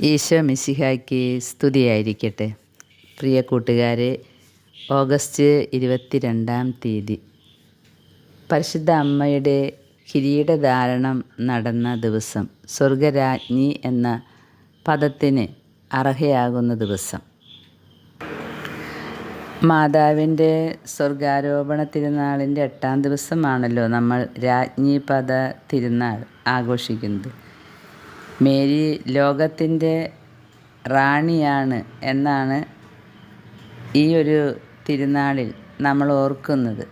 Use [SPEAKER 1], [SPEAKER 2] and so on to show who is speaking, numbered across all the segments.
[SPEAKER 1] ഈശോ മിശിഹായ്ക്ക് സ്തുതിയായിരിക്കട്ടെ. പ്രിയ കൂട്ടുകാരെ ഓഗസ്റ്റ് ഇരുപത്തിരണ്ടാം തീയതി. പരിശുദ്ധ അമ്മയുടെ കിരീടധാരണം നടന്ന ദിവസം സ്വർഗരാജ്ഞി എന്ന പദത്തിന് അർഹയാകുന്ന ദിവസം. മാതാവിന്റെ സ്വർഗാരോപണ തിരുനാളിന്റെ എട്ടാം ദിവസമാണല്ലോ നമ്മൾ രാജ്ഞി പദ തിരുനാൾ ആഘോഷിക്കുന്നത്. മേരി ലോകത്തിന്റെ റാണിയാണ് എന്നാണ് ഈ ഒരു തിരുനാളിൽ നമ്മൾ ഓർക്കുന്നത്.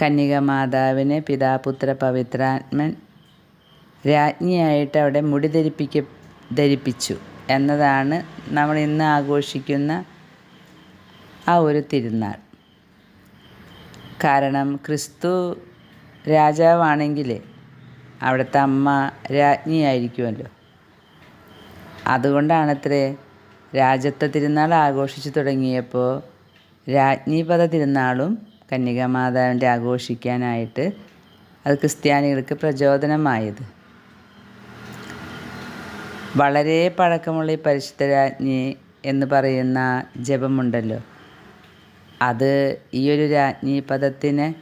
[SPEAKER 1] കന്യക മാതാവിനെ പിതാപുത്ര പവിത്രാത്മൻ രാജ്ഞിയായിട്ട് അവിടെ മുടി ധരിപ്പിക്ക ധരിപ്പിച്ചു എന്നതാണ് നമ്മൾ ഇന്ന് ആഘോഷിക്കുന്ന ആ ഒരു തിരുനാൾ. കാരണം ക്രിസ്തു രാജാവാണെങ്കിൽ അവിടുത്തെ അമ്മ രാജ്ഞിയായിരിക്കുമല്ലോ. അതുകൊണ്ടാണത്രേ രാജത്വ തിരുനാൾ ആഘോഷിച്ചു തുടങ്ങിയപ്പോൾ രാജ്ഞിപദ തിരുനാളും കന്യകാമാതാവിന്റെ ആഘോഷിക്കാനായിട്ട് അത് ക്രിസ്ത്യാനികൾക്ക് പ്രചോദനമായത്. വളരെ പഴക്കമുള്ള ഈ പരിശുദ്ധ രാജ്ഞി എന്ന് പറയുന്ന ജപമുണ്ടല്ലോ. അത് ഈ ഒരു രാജ്ഞി പദത്തിനെ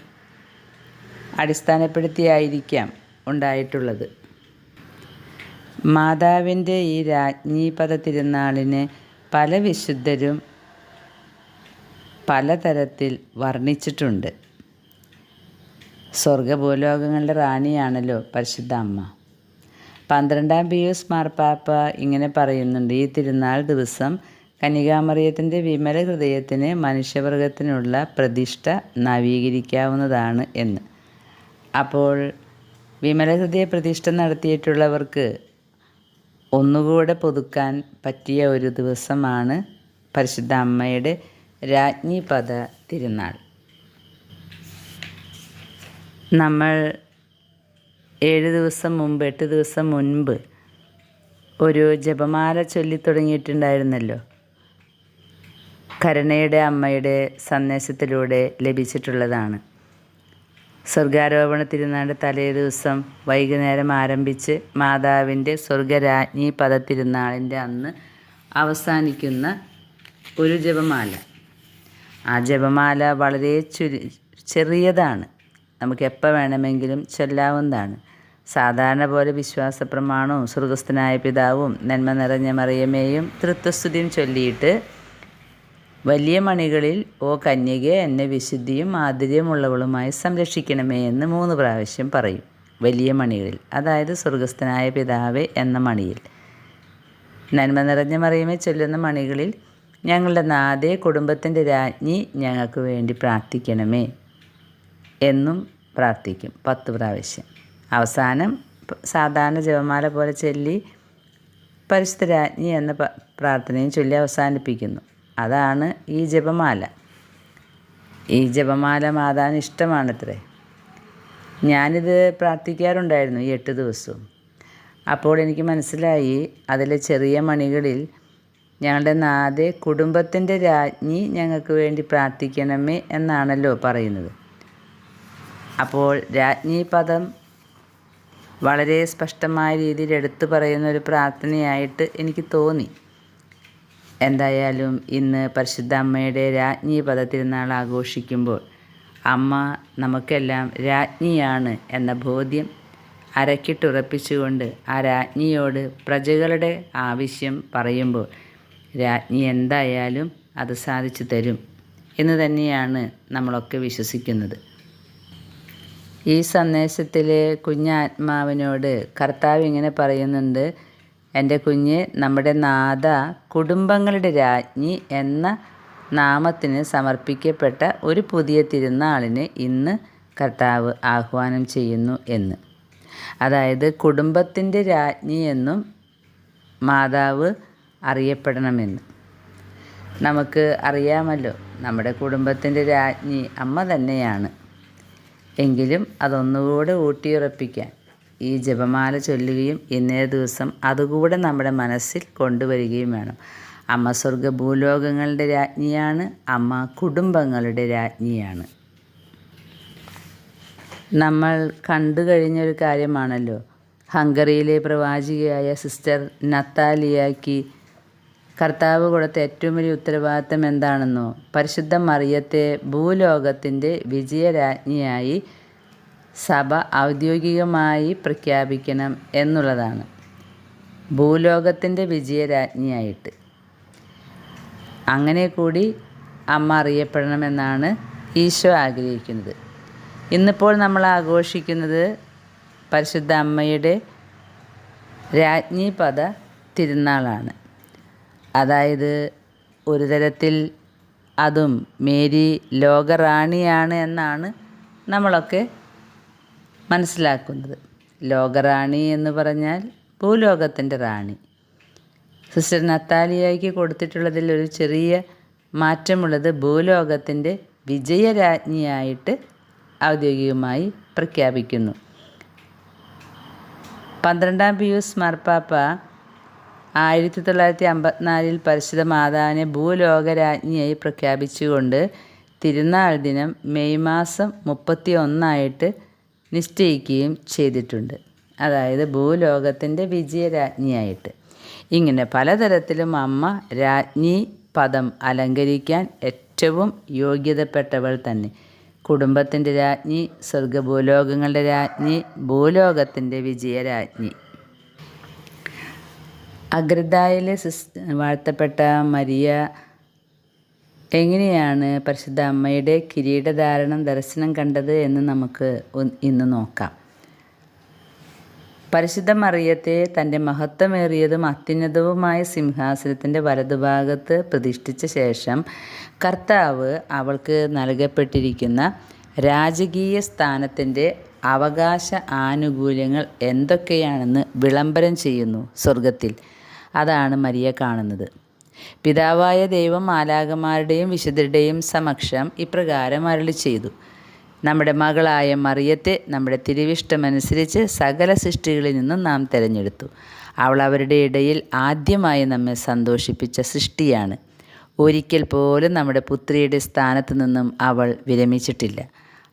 [SPEAKER 1] അടിസ്ഥാനപ്പെടുത്തിയായിരിക്കാം. ഉണ്ടായിട്ടുള്ളത്. മാതാവിന്റെ ഈ രാജ്ഞി പദ തിരുനാളിനെ പല വിശുദ്ധരും പലതരത്തിൽ വർണിച്ചിട്ടുണ്ട്. സ്വർഗഭൂലോകങ്ങളുടെ റാണിയാണല്ലോ പരിശുദ്ധ അമ്മ. പന്ത്രണ്ടാം പിയൂസ് മാർപ്പാപ്പ ഇങ്ങനെ പറയുന്നുണ്ട് ഈ തിരുനാൾ ദിവസം കനികാമറിയത്തിന്റെ വിമല ഹൃദയത്തിന് മനുഷ്യവർഗത്തിനുള്ള പ്രതിഷ്ഠ നവീകരിക്കാവുന്നതാണ് എന്ന്. അപ്പോൾ വിമല ഹൃദയ പ്രതിഷ്ഠ നടത്തിയിട്ടുള്ളവർക്ക് ഒന്നുകൂടെ പുതുക്കാൻ പറ്റിയ ഒരു ദിവസമാണ് പരിശുദ്ധ അമ്മയുടെ രാജ്ഞി പദ തിരുനാൾ. നമ്മൾ ഏഴ് ദിവസം മുമ്പ് എട്ട് ദിവസം മുൻപ് ഒരു ജപമാല ചൊല്ലി തുടങ്ങിയിട്ടുണ്ടായിരുന്നല്ലോ. കരുണയുടെ അമ്മയുടെ സന്ദേശത്തിലൂടെ ലഭിച്ചിട്ടുള്ളതാണ്. സ്വർഗാരോപണ തിരുനാട് തലേ ദിവസം വൈകുന്നേരം ആരംഭിച്ച് മാതാവിന്റെ സ്വർഗരാജ്ഞി പദ തിരുനാളിന്റെ അന്ന് അവസാനിക്കുന്ന ഒരു ജപമാല. ആ ജപമാല വളരെ ചുരു ചെറിയതാണ്. നമുക്ക് എപ്പോൾ വേണമെങ്കിലും ചൊല്ലാവുന്നതാണ്. സാധാരണ പോലെ വിശ്വാസ പ്രമാണവും സ്വർഗസ്ഥനായ പിതാവും നന്മ നിറഞ്ഞ മറിയമേയും തൃത്വസ്തുതിയും ചൊല്ലിയിട്ട് വലിയ മണികളിൽ ഓ കന്യകെ എന്നെ വിശുദ്ധിയും മാധുര്യമുള്ളവളുമായി സംരക്ഷിക്കണമേ എന്ന് മൂന്ന് പ്രാവശ്യം പറയും. വലിയ മണികളിൽ അതായത് സ്വർഗസ്ഥനായ പിതാവേ എന്ന മണിയിൽ. നന്മ നിറഞ്ഞ മറിയമേ ചൊല്ലുന്ന മണികളിൽ ഞങ്ങളുടെ നാദേ കുടുംബത്തിന്റെ രാജ്ഞി ഞങ്ങൾക്ക് വേണ്ടി പ്രാർത്ഥിക്കണമേ എന്നും പ്രാർത്ഥിക്കും പത്ത് പ്രാവശ്യം. അവസാനം സാധാരണ ജപമാല പോലെ ചൊല്ലി പരിശുദ്ധ രാജ്ഞി എന്ന പ്രാർത്ഥനയും ചൊല്ലി അവസാനിപ്പിക്കുന്നു. അതാണ് ഈ ജപമാല. ഈ ജപമാല മാതാവിന് ഇഷ്ടമാണത്രേ. ഞാനിത് പ്രാർത്ഥിക്കാറുണ്ടായിരുന്നു ഈ എട്ട് ദിവസവും. അപ്പോൾ എനിക്ക് മനസ്സിലായി അതിലെ ചെറിയ മണികളിൽ ഞങ്ങളുടെ നാഥെ കുടുംബത്തിന്റെ രാജ്ഞി ഞങ്ങൾക്ക് വേണ്ടി പ്രാർത്ഥിക്കണമേ എന്നാണല്ലോ പറയുന്നത്. അപ്പോൾ രാജ്ഞി പദം വളരെ സ്പഷ്ടമായ രീതിയിൽ എടുത്തു പറയുന്ന ഒരു പ്രാർത്ഥനയായിട്ട് എനിക്ക് തോന്നി. എന്തായാലും ഇന്ന് പരിശുദ്ധ അമ്മയുടെ രാജ്ഞി പദ തിരുനാൾ ആഘോഷിക്കുമ്പോൾ അമ്മ നമുക്കെല്ലാം രാജ്ഞിയാണ് എന്ന ബോധ്യം അരക്കിട്ടുറപ്പിച്ചുകൊണ്ട് ആ രാജ്ഞിയോട് പ്രജകളുടെ ആവശ്യം പറയുമ്പോൾ രാജ്ഞി എന്തായാലും അത് സാധിച്ചു തരും എന്ന് തന്നെയാണ് നമ്മളൊക്കെ വിശ്വസിക്കുന്നത്. ഈ സന്ദേശത്തിലെ കുഞ്ഞാത്മാവിനോട് കർത്താവ് ഇങ്ങനെ പറയുന്നുണ്ട് എന്റെ കുഞ്ഞ് നമ്മുടെ നാഥ കുടുംബങ്ങളുടെ രാജ്ഞി എന്ന നാമത്തിന് സമർപ്പിക്കപ്പെട്ട ഒരു പുതിയ തിരുനാളിന് ഇന്ന് കർത്താവ് ആഹ്വാനം ചെയ്യുന്നു എന്ന്. അതായത് കുടുംബത്തിന്റെ രാജ്ഞി എന്നും മാതാവ് അറിയപ്പെടണമെന്ന്. നമുക്ക് അറിയാമല്ലോ നമ്മുടെ കുടുംബത്തിന്റെ രാജ്ഞി അമ്മ തന്നെയാണ്. എങ്കിലും അതൊന്നുകൂടെ ഊട്ടിയുറപ്പിക്കാൻ ഈ ജപമാല ചൊല്ലുകയും ഇന്നേ ദിവസം അതുകൂടെ നമ്മുടെ മനസ്സിൽ കൊണ്ടുവരികയും വേണം. അമ്മ സ്വർഗ ഭൂലോകങ്ങളുടെ രാജ്ഞിയാണ് അമ്മ കുടുംബങ്ങളുടെ രാജ്ഞിയാണ്. നമ്മൾ കണ്ടു കഴിഞ്ഞൊരു കാര്യമാണല്ലോ. ഹംഗറിയിലെ പ്രവാചികയായ സിസ്റ്റർ നത്താലിയാക്ക് കർത്താവ് കൊടുത്ത ഏറ്റവും വലിയ ഉത്തരവാദിത്തം എന്താണെന്നോ? പരിശുദ്ധ മറിയത്തെ ഭൂലോകത്തിന്റെ വിജയരാജ്ഞിയായി സഭ ഔദ്യോഗികമായി പ്രഖ്യാപിക്കണം എന്നുള്ളതാണ്. ഭൂലോകത്തിന്റെ വിജയരാജ്ഞിയായിട്ട്. അങ്ങനെ കൂടി അമ്മ അറിയപ്പെടണമെന്നാണ് ഈശോ ആഗ്രഹിക്കുന്നത്. ഇന്നിപ്പോൾ നമ്മൾ ആഘോഷിക്കുന്നത് പരിശുദ്ധ അമ്മയുടെ രാജ്ഞി പദ തിരുനാളാണ്. അതായത് ഒരു തരത്തിൽ അതും മേരി ലോകറാണിയാണ് എന്നാണ് നമ്മളൊക്കെ മനസ്സിലാക്കുന്നത്. ലോകറാണി എന്ന് പറഞ്ഞാൽ ഭൂലോകത്തിന്റെ റാണി. സിസ്റ്റർ നത്താലിയയ്ക്ക് കൊടുത്തിട്ടുള്ളതിൽ ഒരു ചെറിയ മാറ്റമുള്ളത് ഭൂലോകത്തിന്റെ വിജയരാജ്ഞിയായിട്ട് ഔദ്യോഗികമായി പ്രഖ്യാപിക്കുന്നു. പന്ത്രണ്ടാം പിയൂസ് മാർപ്പാപ്പ ആയിരത്തി തൊള്ളായിരത്തി അമ്പത്തിനാലിൽ പരിശുദ്ധ മാതാവിനെ ഭൂലോകരാജ്ഞിയായി പ്രഖ്യാപിച്ചുകൊണ്ട് തിരുനാൾ ദിനം മെയ് മാസം മുപ്പത്തി ഒന്നായിട്ട് നിശ്ചയിക്കുകയും ചെയ്തിട്ടുണ്ട്. അതായത് ഭൂലോകത്തിന്റെ വിജയരാജ്ഞിയായിട്ട്. ഇങ്ങനെ പലതരത്തിലും അമ്മ രാജ്ഞി പദം അലങ്കരിക്കാൻ ഏറ്റവും യോഗ്യതപ്പെട്ടവൾ തന്നെ. കുടുംബത്തിന്റെ രാജ്ഞി സ്വർഗഭൂലോകങ്ങളുടെ രാജ്ഞി ഭൂലോകത്തിന്റെ വിജയരാജ്ഞി. അഗ്രതായിലെ സിസ് വാഴ്ത്തപ്പെട്ട മരിയ എങ്ങനെയാണ് പരിശുദ്ധ അമ്മയുടെ കിരീടധാരണം ദർശനം കണ്ടത് എന്ന് നമുക്ക് ഇന്ന് നോക്കാം. പരിശുദ്ധ മറിയത്തെ തന്റെ മഹത്വമേറിയതും അത്യുന്നതവുമായ സിംഹാസനത്തിന്റെ വലതുഭാഗത്ത് പ്രതിഷ്ഠിച്ച ശേഷം കർത്താവ് അവൾക്ക് നൽകപ്പെട്ടിരിക്കുന്ന രാജകീയ സ്ഥാനത്തിന്റെ അവകാശ ആനുകൂല്യങ്ങൾ എന്തൊക്കെയാണെന്ന് വിളംബരം ചെയ്യുന്നു സ്വർഗത്തിൽ അതാണ് മരിയ കാണുന്നത്. പിതാവായ ദൈവം മാലാകമാരുടെയും വിശുദ്ധരുടെയും സമക്ഷം ഇപ്രകാരം അരളി ചെയ്തു. നമ്മുടെ മകളായ മറിയത്തെ നമ്മുടെ തിരുവിഷ്ടമനുസരിച്ച് സകല സൃഷ്ടികളിൽ നിന്നും നാം തിരഞ്ഞെടുത്തു. അവൾ അവരുടെ ഇടയിൽ ആദ്യമായി നമ്മെ സന്തോഷിപ്പിച്ച സൃഷ്ടിയാണ്. ഒരിക്കൽ പോലും നമ്മുടെ പുത്രിയുടെ സ്ഥാനത്ത് നിന്നും അവൾ വിരമിച്ചിട്ടില്ല.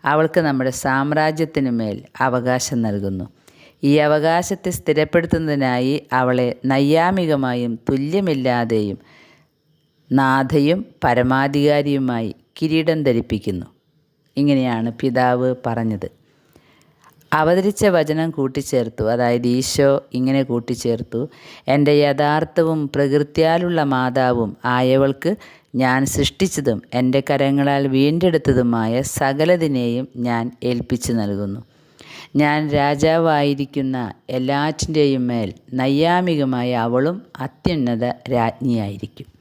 [SPEAKER 1] അവൾക്ക് നമ്മുടെ സാമ്രാജ്യത്തിനു മേൽ അവകാശം നൽകുന്നു. ഈ അവകാശത്തെ സ്ഥിരപ്പെടുത്തുന്നതിനായി അവളെ നൈയാമികമായും തുല്യമില്ലാതെയും നാഥയും പരമാധികാരിയുമായി കിരീടം ധരിപ്പിക്കുന്നു. ഇങ്ങനെയാണ് പിതാവ് പറഞ്ഞത്. അവതരിച്ച വചനം കൂട്ടിച്ചേർത്തു. അതായത് ഈശോ ഇങ്ങനെ കൂട്ടിച്ചേർത്തു. എന്റെ യഥാർത്ഥവും പ്രകൃത്യാലുള്ള മാതാവും ആയവൾക്ക് ഞാൻ സൃഷ്ടിച്ചതും എന്റെ കരങ്ങളാൽ വീണ്ടെടുത്തതുമായ സകലതിനെയും ഞാൻ ഏൽപ്പിച്ചു നൽകുന്നു. ഞാൻ രാജാവായിരിക്കുന്ന എല്ലാറ്റിന്റെയും മേൽ നൈയാമികമായ അവളും അത്യുന്നത രാജ്ഞിയായിരിക്കും.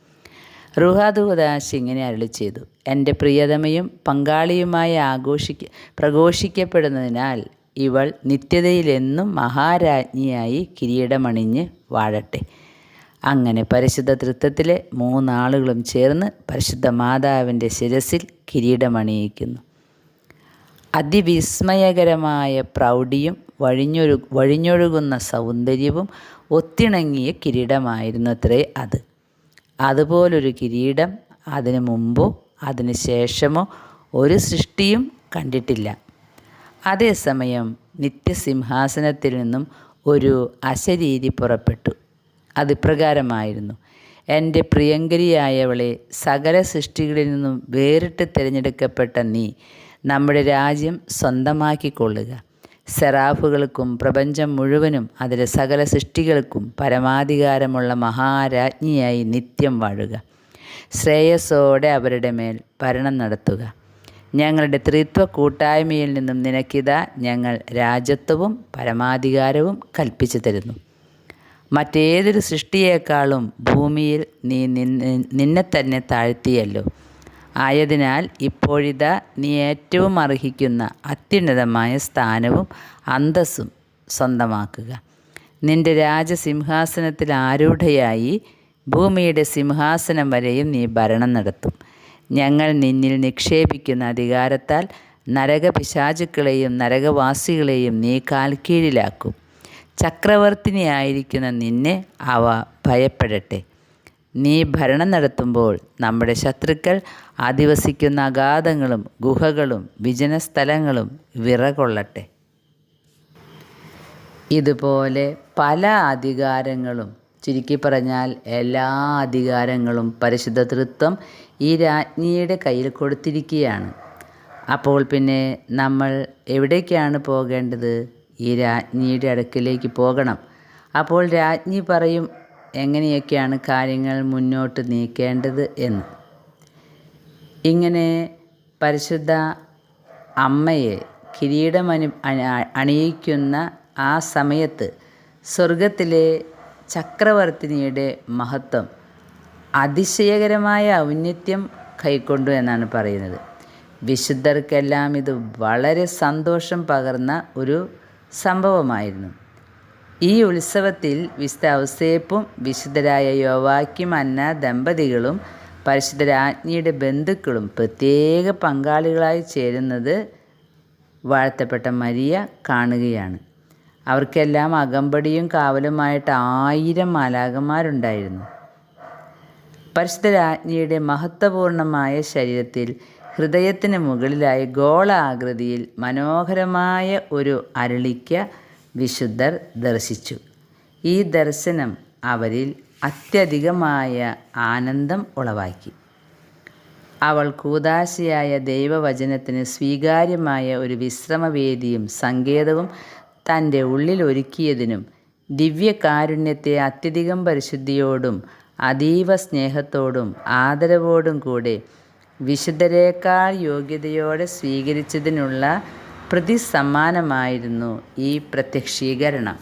[SPEAKER 1] റുഹാദുഹദാശ് ഇങ്ങനെ അരളി ചെയ്തു. എന്റെ പ്രിയതമയും പങ്കാളിയുമായി ആഘോഷിക്ക പ്രഘോഷിക്കപ്പെടുന്നതിനാൽ ഇവൾ നിത്യതയിലെന്നും മഹാരാജ്ഞിയായി കിരീടമണിഞ്ഞ് വാഴട്ടെ. അങ്ങനെ പരിശുദ്ധ തൃത്വത്തിലെ മൂന്നാളുകളും ചേർന്ന് പരിശുദ്ധ മാതാവിന്റെ ശിരസിൽ കിരീടമണിയിക്കുന്നു. അതിവിസ്മയകരമായ പ്രൗഢിയും വഴിഞ്ഞൊഴു വഴിഞ്ഞൊഴുകുന്ന സൗന്ദര്യവും ഒത്തിണങ്ങിയ കിരീടമായിരുന്നു അത്രേ അത്. അതുപോലൊരു കിരീടം അതിനു മുമ്പോ അതിനു ശേഷമോ ഒരു സൃഷ്ടിയും കണ്ടിട്ടില്ല. അതേസമയം നിത്യസിംഹാസനത്തിൽ നിന്നും ഒരു അശരീരി പുറപ്പെട്ടു. അത് ഇപ്രകാരമായിരുന്നു. എന്റെ പ്രിയങ്കരിയായവളെ സകല സൃഷ്ടികളിൽ നിന്നും വേറിട്ട് തിരഞ്ഞെടുക്കപ്പെട്ട നീ നമ്മുടെ രാജ്യം സ്വന്തമാക്കിക്കൊള്ളുക. സെറാഫുകൾക്കും പ്രപഞ്ചം മുഴുവനും അതിലെ സകല സൃഷ്ടികൾക്കും പരമാധികാരമുള്ള മഹാരാജ്ഞിയായി നിത്യം വാഴുക. ശ്രേയസ്സോടെ അവരുടെ മേൽ ഭരണം നടത്തുക. ഞങ്ങളുടെ ത്രിത്വ കൂട്ടായ്മയിൽ നിന്നും നിനക്കിതാ ഞങ്ങൾ രാജ്യത്വവും പരമാധികാരവും കൽപ്പിച്ചു തരുന്നു. മറ്റേതൊരു സൃഷ്ടിയേക്കാളും ഭൂമിയിൽ നീ നിന്നെ തന്നെ താഴ്ത്തിയല്ലോ. ആയതിനാൽ ഇപ്പോഴിതാ നീ ഏറ്റവും അർഹിക്കുന്ന അത്യുന്നതമായ സ്ഥാനവും അന്തസ്സും സ്വന്തമാക്കുക. നിന്റെ രാജസിംഹാസനത്തിൽ ആരൂഢയായി ഭൂമിയുടെ സിംഹാസനം വരെയും നീ ഭരണം നടത്തും. ഞങ്ങൾ നിന്നിൽ നിക്ഷേപിക്കുന്ന അധികാരത്താൽ നരകപിശാചുക്കളെയും നരകവാസികളെയും നീ കാൽക്കീഴിലാക്കും. ചക്രവർത്തിനിയായിരിക്കുന്ന നിന്നെ അവ ഭയപ്പെടട്ടെ. നീ ഭരണം നടത്തുമ്പോൾ നമ്മുടെ ശത്രുക്കൾ അധിവസിക്കുന്ന അഗാധങ്ങളും ഗുഹകളും വിജനസ്ഥലങ്ങളും വിറകൊള്ളട്ടെ. ഇതുപോലെ പല അധികാരങ്ങളും ചുരുക്കി പറഞ്ഞാൽ എല്ലാ അധികാരങ്ങളും പരിശുദ്ധ തൃത്വം ഈ രാജ്ഞിയുടെ കയ്യിൽ കൊടുത്തിരിക്കുകയാണ്. അപ്പോൾ പിന്നെ നമ്മൾ എവിടേക്കാണ് പോകേണ്ടത്? ഈ രാജ്ഞിയുടെ അടുക്കിലേക്ക് പോകണം. അപ്പോൾ രാജ്ഞി പറയും എങ്ങനെയൊക്കെയാണ് കാര്യങ്ങൾ മുന്നോട്ട് നീക്കേണ്ടത് എന്ന്. ഇങ്ങനെ പരിശുദ്ധ അമ്മയെ കിരീടമനു അണിയിക്കുന്ന ആ സമയത്ത് സ്വർഗത്തിലെ ചക്രവർത്തിനിയുടെ മഹത്വം അതിശയകരമായ ഔന്നത്യം കൈക്കൊണ്ടു എന്നാണ് പറയുന്നത്. വിശുദ്ധർക്കെല്ലാം ഇത് വളരെ സന്തോഷം പകർന്ന ഒരു സംഭവമായിരുന്നു. ഈ ഉത്സവത്തിൽ വിശുദ്ധ ഔസേപ്പും വിശുദ്ധരായ യോവാക്യം അന്ന ദമ്പതികളും പരിശുദ്ധ രാജ്ഞിയുടെ ബന്ധുക്കളും പ്രത്യേക പങ്കാളികളായി ചേരുന്നത് വാഴ്ത്തപ്പെട്ട മരിയ കാണുകയാണ്. അവർക്കെല്ലാം അകമ്പടിയും കാവലുമായിട്ട് ആയിരം മാലാകന്മാരുണ്ടായിരുന്നു പരിശുദ്ധ രാജ്ഞിയുടെ മഹത്വപൂർണമായ ശരീരത്തിൽ ഹൃദയത്തിന് മുകളിലായി ഗോളാകൃതിയിൽ മനോഹരമായ ഒരു അരളിക്ക വിശുദ്ധർ ദർശിച്ചു. ഈ ദർശനം അവരിൽ അത്യധികമായ ആനന്ദം ഉളവാക്കി. അവൾ കൂതാശയായ ദൈവവചനത്തിന് സ്വീകാര്യമായ ഒരു വിശ്രമവേദിയും സങ്കേതവും തന്റെ ഉള്ളിൽ ഒരുക്കിയതിനും ദിവ്യകാരുണ്യത്തെ അത്യധികം പരിശുദ്ധിയോടും അതീവ സ്നേഹത്തോടും ആദരവോടും കൂടെ വിശുദ്ധരേക്കാൾ യോഗ്യതയോടെ സ്വീകരിച്ചതിനുള്ള പ്രതിസമ്മാനമായിരുന്നു ഈ പ്രത്യക്ഷീകരണം.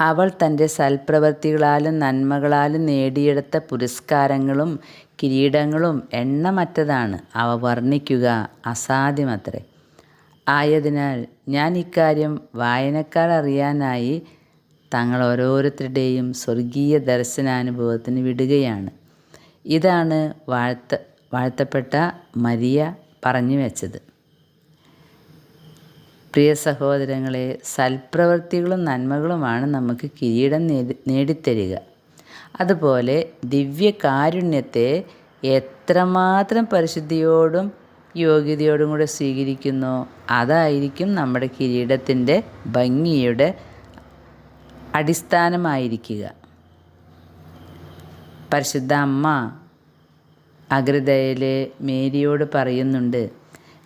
[SPEAKER 1] അവൾ തന്റെ സൽപ്രവൃത്തികളാലും നന്മകളാലും നേടിയെടുത്ത പുരസ്കാരങ്ങളും കിരീടങ്ങളും എണ്ണമറ്റതാണ്. അവ വർണിക്കുക അസാധ്യമത്രേ. ആയതിനാൽ ഞാൻ ഇക്കാര്യം വായനക്കാർ അറിയാനായി തങ്ങൾ ഓരോരുത്തരുടെയും സ്വർഗീയ ദർശനാനുഭവത്തിന് വിടുകയാണ്. ഇതാണ് വാഴ്ത്ത വാഴ്ത്തപ്പെട്ട മരിയ പറഞ്ഞു വെച്ചത്. പ്രിയ സഹോദരങ്ങളെ സൽപ്രവൃത്തികളും നന്മകളുമാണ് നമുക്ക് കിരീടം നേടി നേടിത്തരിക. അതുപോലെ ദിവ്യകാരുണ്യത്തെ എത്രമാത്രം പരിശുദ്ധിയോടും യോഗ്യതയോടും കൂടെ സ്വീകരിക്കുന്നു അതായിരിക്കും നമ്മുടെ കിരീടത്തിന്റെ ഭംഗിയുടെ അടിസ്ഥാനമായിരിക്കുക. പരിശുദ്ധ അമ്മ അഗ്രതയിലെ മേരിയോട് പറയുന്നുണ്ട്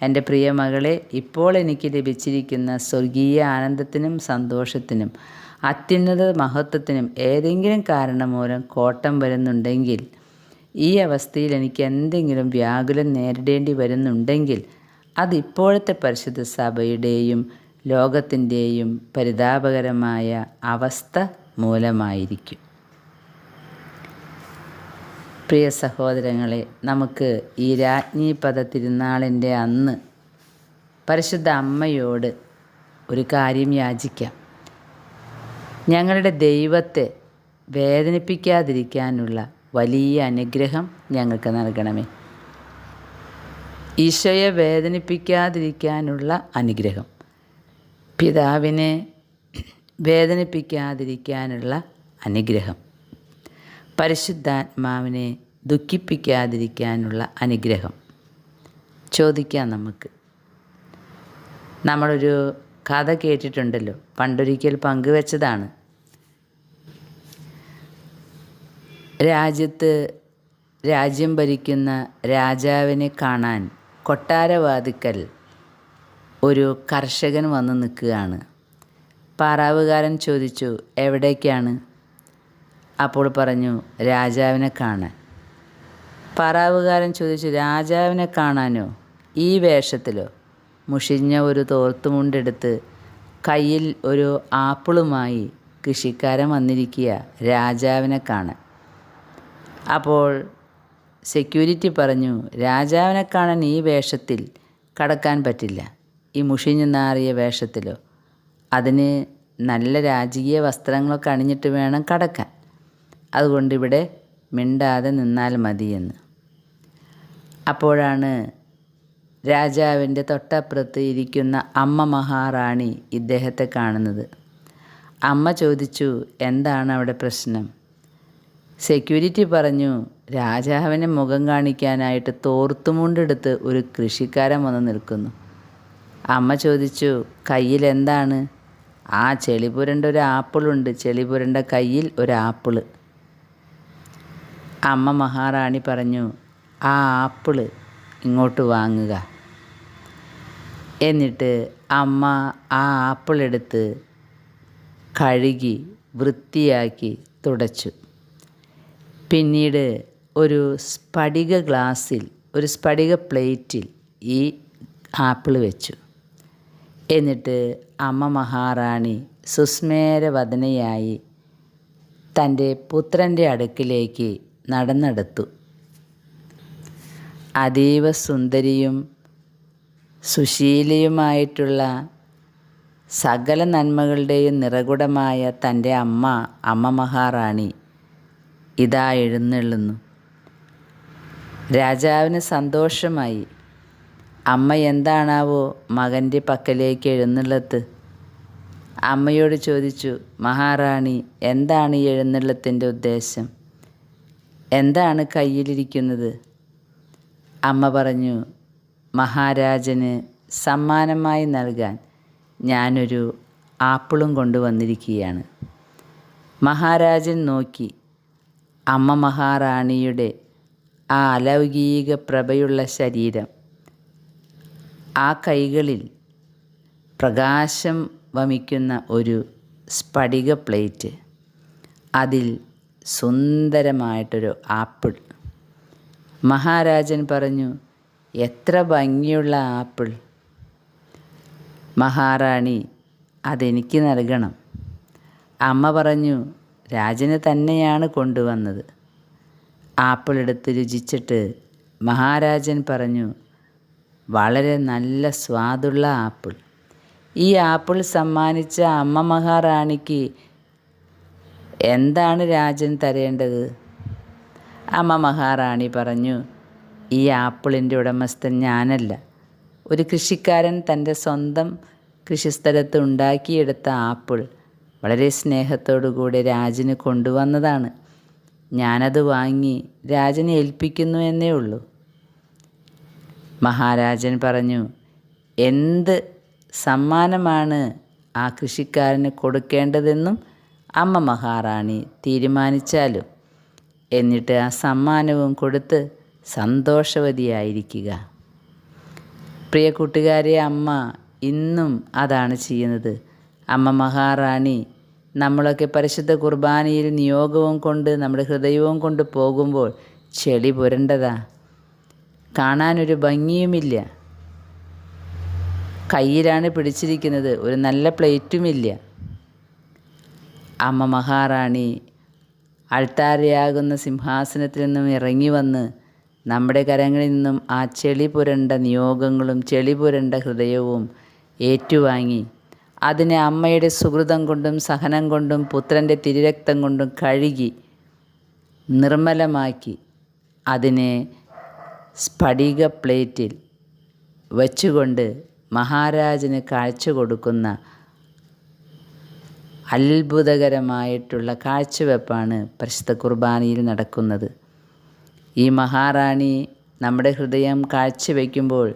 [SPEAKER 1] എന്റെ പ്രിയ മകളെ ഇപ്പോൾ എനിക്ക് ലഭിച്ചിരിക്കുന്ന സ്വർഗീയ ആനന്ദത്തിനും സന്തോഷത്തിനും അത്യുന്നത മഹത്വത്തിനും ഏതെങ്കിലും കാരണം മൂലം കോട്ടം വരുന്നുണ്ടെങ്കിൽ ഈ അവസ്ഥയിൽ എനിക്ക് എന്തെങ്കിലും വ്യാകുലം നേരിടേണ്ടി വരുന്നുണ്ടെങ്കിൽ അതിപ്പോഴത്തെ പരിശുദ്ധ സഭയുടെയും ലോകത്തിന്റെയും പരിതാപകരമായ അവസ്ഥ മൂലമായിരിക്കും. പ്രിയ സഹോദരങ്ങളെ നമുക്ക് ഈ രാജ്ഞി പദ തിരുനാളിന്റെ അന്ന് പരിശുദ്ധ അമ്മയോട് ഒരു കാര്യം യാചിക്കാം. ഞങ്ങളുടെ ദൈവത്തെ വേദനിപ്പിക്കാതിരിക്കാനുള്ള വലിയ അനുഗ്രഹം ഞങ്ങൾക്ക് നൽകണമേ. ഈശോയെ വേദനിപ്പിക്കാതിരിക്കാനുള്ള അനുഗ്രഹം. പിതാവിനെ വേദനിപ്പിക്കാതിരിക്കാനുള്ള അനുഗ്രഹം. പരിശുദ്ധാത്മാവിനെ ദുഃഖിപ്പിക്കാതിരിക്കാനുള്ള അനുഗ്രഹം ചോദിക്കാം നമുക്ക്. നമ്മളൊരു കഥ കേട്ടിട്ടുണ്ടല്ലോ. പണ്ടൊരിക്കൽ പങ്കുവെച്ചതാണ്. രാജ്യത്ത് രാജ്യം ഭരിക്കുന്ന രാജാവിനെ കാണാൻ കൊട്ടാരവാതിക്കൽ ഒരു കർഷകൻ വന്ന് നിൽക്കുകയാണ്. പാറാവുകാരൻ ചോദിച്ചു എവിടേക്കാണ്? അപ്പോൾ പറഞ്ഞു രാജാവിനെ കാണാൻ. പറാവുകാരൻ ചോദിച്ചു രാജാവിനെ കാണാനോ? ഈ വേഷത്തിലോ? മുഷിഞ്ഞ ഒരു തോർത്തുമുണ്ടെടുത്ത് കയ്യിൽ ഒരു ആപ്പിളുമായി കൃഷിക്കാരൻ വന്നിരിക്കുക രാജാവിനെ കാണാൻ. അപ്പോൾ സെക്യൂരിറ്റി പറഞ്ഞു രാജാവിനെ കാണാൻ ഈ വേഷത്തിൽ കടക്കാൻ പറ്റില്ല. ഈ മുഷിഞ്ഞു നാറിയ വേഷത്തിലോ. അതിന് നല്ല രാജകീയ വസ്ത്രങ്ങളൊക്കെ അണിഞ്ഞിട്ട് വേണം കടക്കാൻ. അതുകൊണ്ട് ഇവിടെ മിണ്ടാതെ നിന്നാൽ മതിയെന്ന്. അപ്പോഴാണ് രാജാവിന്റെ തൊട്ടപ്പുറത്ത് ഇരിക്കുന്ന അമ്മ മഹാറാണി ഇദ്ദേഹത്തെ കാണുന്നത്. അമ്മ ചോദിച്ചു എന്താണ് അവിടെ പ്രശ്നം? സെക്യൂരിറ്റി പറഞ്ഞു രാജാവിനെ മുഖം കാണിക്കാനായിട്ട് തോർത്തുമുണ്ടെടുത്ത് ഒരു കൃഷിക്കാരൻ വന്ന് നിൽക്കുന്നു. അമ്മ ചോദിച്ചു കയ്യിൽ എന്താണ്? ആ ചെളി പുരണ്ട ഒരു ആപ്പിളുണ്ട്. ചെളി കയ്യിൽ ഒരു ആപ്പിൾ. അമ്മ മഹാറാണി പറഞ്ഞു ആ ആപ്പിൾ ഇങ്ങോട്ട് വാങ്ങുക. എന്നിട്ട് അമ്മ ആ ആപ്പിളെടുത്ത് കഴുകി വൃത്തിയാക്കി തുടച്ചു. പിന്നീട് ഒരു സ്ഫടിക ഗ്ലാസ്സിൽ ഒരു സ്ഫടിക പ്ലേറ്റിൽ ഈ ആപ്പിൾ വെച്ചു. എന്നിട്ട് അമ്മ മഹാറാണി സുസ്മേരവദനയായി തന്റെ പുത്രന്റെ അടുക്കിലേക്ക് നടന്നെടുത്തു. അതീവ സുന്ദരിയും സുശീലയുമായിട്ടുള്ള സകല നന്മകളുടെയും നിറകുടമായ തന്റെ അമ്മ അമ്മ മഹാറാണി ഇതാ എഴുന്നള്ളുന്നു. രാജാവിന് സന്തോഷമായി. അമ്മ എന്താണാവോ മകന്റെ പക്കലേക്ക് എഴുന്നള്ളത്ത്? അമ്മയോട് ചോദിച്ചു മഹാറാണി എന്താണ് ഈ എഴുന്നള്ളത്തിന്റെ ഉദ്ദേശം? എന്താണ് കയ്യിലിരിക്കുന്നത്? അമ്മ പറഞ്ഞു മഹാരാജന് സമ്മാനമായി നൽകാൻ ഞാനൊരു ആപ്പിളും കൊണ്ടുവന്നിരിക്കുകയാണ്. മഹാരാജൻ നോക്കി അമ്മ മഹാറാണിയുടെ ആ അലൗകിക പ്രഭയുള്ള ശരീരം. ആ കൈകളിൽ പ്രകാശം വമിക്കുന്ന ഒരു സ്ഫടിക പ്ലേറ്റ്. അതിൽ സുന്ദരമായിട്ടൊരു ആപ്പിൾ. മഹാരാജൻ പറഞ്ഞു എത്ര ഭംഗിയുള്ള ആപ്പിൾ. മഹാറാണി അതെനിക്ക് നൽകണം. അമ്മ പറഞ്ഞു രാജന് തന്നെയാണ് കൊണ്ടുവന്നത്. ആപ്പിൾ എടുത്ത് രുചിച്ചിട്ട് മഹാരാജൻ പറഞ്ഞു വളരെ നല്ല സ്വാദുള്ള ആപ്പിൾ. ഈ ആപ്പിൾ സമ്മാനിച്ച അമ്മ മഹാറാണിക്ക് എന്താണ് രാജൻ തരേണ്ടത്? അമ്മ മഹാറാണി പറഞ്ഞു ഈ ആപ്പിളിന്റെ ഉടമസ്ഥൻ ഞാനല്ല. ഒരു കൃഷിക്കാരൻ തന്റെ സ്വന്തം കൃഷിസ്ഥലത്ത് ഉണ്ടാക്കിയെടുത്ത ആപ്പിൾ വളരെ സ്നേഹത്തോടുകൂടി രാജന് കൊണ്ടുവന്നതാണ്. ഞാനത് വാങ്ങി രാജനെ ഏൽപ്പിക്കുന്നു എന്നേ ഉള്ളൂ. മഹാരാജൻ പറഞ്ഞു എന്ത് സമ്മാനമാണ് ആ കൃഷിക്കാരന് കൊടുക്കേണ്ടതെന്നും അമ്മ മഹാറാണി തീരുമാനിച്ചാലും. എന്നിട്ട് ആ സമ്മാനവും കൊടുത്ത് സന്തോഷവതിയായിരിക്കുക. പ്രിയ കൂട്ടുകാരെ അമ്മ ഇന്നും അതാണ് ചെയ്യുന്നത്. അമ്മ മഹാറാണി നമ്മളൊക്കെ പരിശുദ്ധ കുർബാനയിൽ നിയോഗവും കൊണ്ട് നമ്മുടെ ഹൃദയവും കൊണ്ട് പോകുമ്പോൾ ചെളി പുരണ്ടതാ. കാണാനൊരു ഭംഗിയുമില്ല. കയ്യിലാണ് പിടിച്ചിരിക്കുന്നത് ഒരു നല്ല പ്ലേറ്റുമില്ല. അമ്മ മഹാറാണി അൾത്താരയാകുന്ന സിംഹാസനത്തിൽ നിന്നും ഇറങ്ങി വന്ന് നമ്മുടെ കരങ്ങളിൽ നിന്നും ആ ചെളി പുരണ്ട നിയോഗങ്ങളും ചെളി പുരണ്ട ഹൃദയവും ഏറ്റുവാങ്ങി. അതിനെ അമ്മയുടെ സുഹൃതം കൊണ്ടും സഹനം കൊണ്ടും പുത്രന്റെ തിരുരക്തം കൊണ്ടും കഴുകി നിർമ്മലമാക്കി. അതിനെ സ്ഫടിക പ്ലേറ്റിൽ വച്ചുകൊണ്ട് മഹാരാജന് കാഴ്ച കൊടുക്കുന്ന അത്ഭുതകരമായിട്ടുള്ള കാഴ്ചവെപ്പാണ് പരിശുദ്ധ കുർബാനയിൽ നടക്കുന്നത്. ഈ മഹാറാണി നമ്മുടെ ഹൃദയം കാഴ്ചവെക്കുമ്പോൾ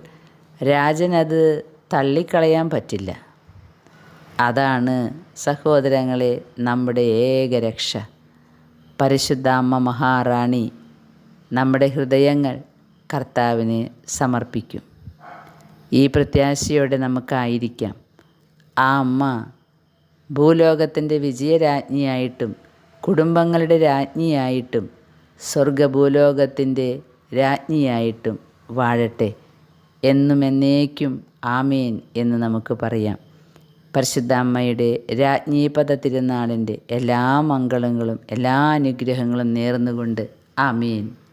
[SPEAKER 1] രാജനത് തള്ളിക്കളയാൻ പറ്റില്ല. അതാണ് സഹോദരങ്ങളെ നമ്മുടെ ഏക രക്ഷ. പരിശുദ്ധ അമ്മ മഹാറാണി നമ്മുടെ ഹൃദയങ്ങൾ കർത്താവിന് സമർപ്പിക്കും. ഈ പ്രത്യാശയോടെ നമുക്കായിരിക്കാം ആ അമ്മ ഭൂലോകത്തിന്റെ വിജയരാജ്ഞിയായിട്ടും കുടുംബങ്ങളുടെ രാജ്ഞിയായിട്ടും സ്വർഗഭൂലോകത്തിന്റെ രാജ്ഞിയായിട്ടും വാഴട്ടെ. എന്നും എന്നേക്കും ആമേൻ എന്ന് നമുക്ക് പറയാം. പരിശുദ്ധ അമ്മയുടെ രാജ്ഞീപദ തിരുനാളിന്റെ എല്ലാ മംഗളങ്ങളും എല്ലാ അനുഗ്രഹങ്ങളും നേർന്നുകൊണ്ട് ആമീൻ.